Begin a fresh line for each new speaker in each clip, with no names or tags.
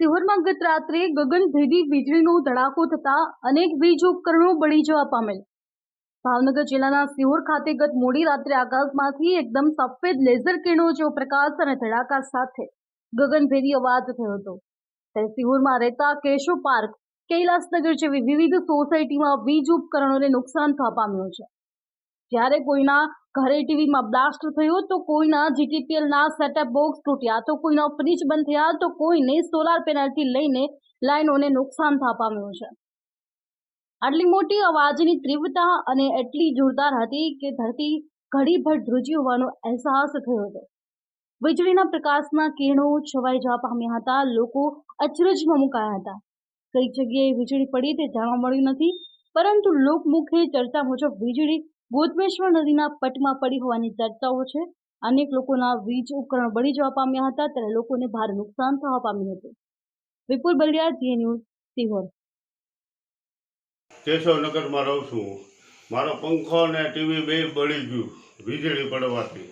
સિહોરમાં ગત રાત્રે ગગનભેદી વીજળીનો ધડાકો થતા અનેક વીજ ઉપકરણો બળી જવા પામેલ. ભાવનગર જિલ્લાના સિહોર ખાતે ગત મોડી રાત્રે આકાશમાંથી એકદમ સફેદ લેઝર કિરણો જેવો પ્રકાશ અને ધડાકા સાથે ગગનભેદી અવાજ થયો હતો. ત્યારે સિહોરમાં રહેતા કેશો પાર્ક, કૈલાસનગર જેવી વિવિધ સોસાયટીમાં વીજ ઉપકરણોને નુકસાન થવા પામ્યું છે. જ્યારે કોઈના ઘરે ટીવીમાં બ્લાસ્ટ થયો તો કોઈના જીટીપીએલના સેટઅપ બોક્સ તૂટ્યા, તો કોઈના ફ્રીજ બંધ થયા, તો કોઈને સોલાર પેનલથી લઈને લાઈનોને નુકસાન થવા પામ્યું છે. આટલી મોટી અવાજની તીવ્રતા અને એટલી જોરદાર હતી કે ધરતી ઘડીભર ધ્રુજી હોવાનો અહેસાસ થયો હતો. વીજળીના પ્રકાશના કિરણો છવાઈ જવા પામ્યા હતા, લોકો અચરજમાં મુકાયા હતા. કઈ જગ્યાએ વીજળી પડી તે જાણવા મળ્યું નથી, પરંતુ લોકમુખે ચર્ચા મુજબ વીજળી ગોતમેશ્વર નદીના પટમાં પડી હોવાની ચર્ચાઓ છે. અનેક લોકોના વીજ ઉપકરણ બળી જવા પામ્યા હતા ત્યારે લોકોને ભારે નુકસાન થવા પામ્યું હતું. વિપુલ બલિયા જીએ ન્યૂઝ સિહોર.
કેશવનગરમાં રહું છું. મારો પંખો અને ટીવી બે બળી ગયું વીજળી પડવાથી.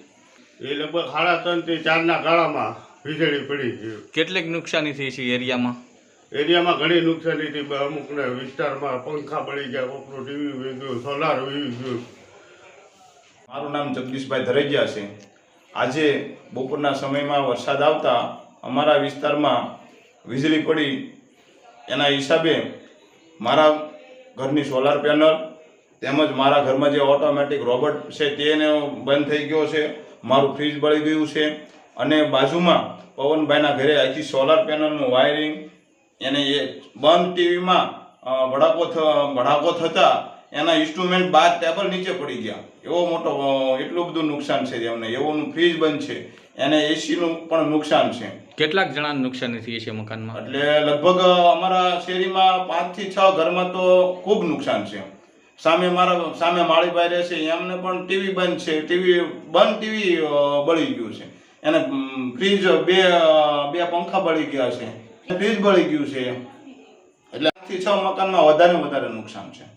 એ લગભગ સાડા ત્રણથી ચારના ગાળામાં વીજળી પડી ગયું
કેટલીક નુકસાની થઈ છે એરિયામાં?
એરિયામાં ઘણી નુકસાની હતી અમુક અમુકને વિસ્તારમાં પંખા બળી ગયા કોકનું ટીવી વી ગયું સોલાર વી ગયું
મારું નામ જગદીશભાઈ ધરેજિયા છે. આજે બપોરના સમયમાં વરસાદ આવતા અમારા વિસ્તારમાં વીજળી પડી. એના હિસાબે મારા ઘરની સોલાર પેનલ તેમજ મારા ઘરમાં જે ઓટોમેટિક રોબોટ છે તેને બંધ થઈ ગયો છે. મારું ફ્રીજ બળી ગયું છે અને બાજુમાં પવનભાઈના ઘરે આખી સોલાર પેનલનું વાયરિંગ એને એ બંધ ટીવીમાં ભડાકો ભડાકો થતા એના ઇન્સ્ટ્રુમેન્ટ બાર ટેબલ નીચે પડી ગયા. એવો મોટો એટલું બધું નુકસાન છે એમને એવું ફ્રીજ બંધ છે. એને એસીનું પણ નુકસાન છે.
કેટલાક જણાને નુકસાન થઈ છે મકાનમાં?
એટલે લગભગ અમારા શેરીમાં પાંચથી છ ઘરમાં તો ખૂબ નુકસાન છે. સામે મારા સામે માળીભાઈ રહે છે એમને પણ ટીવી બંધ છે. ટીવી બંધ ટીવી બળી ગયું છે. એને ફ્રીજ બે બે પંખા બળી ગયા છે. ફ્રીજ બળી ગયું છે. એટલે પાંચથી છ મકાનમાં વધારે વધારે નુકસાન છે.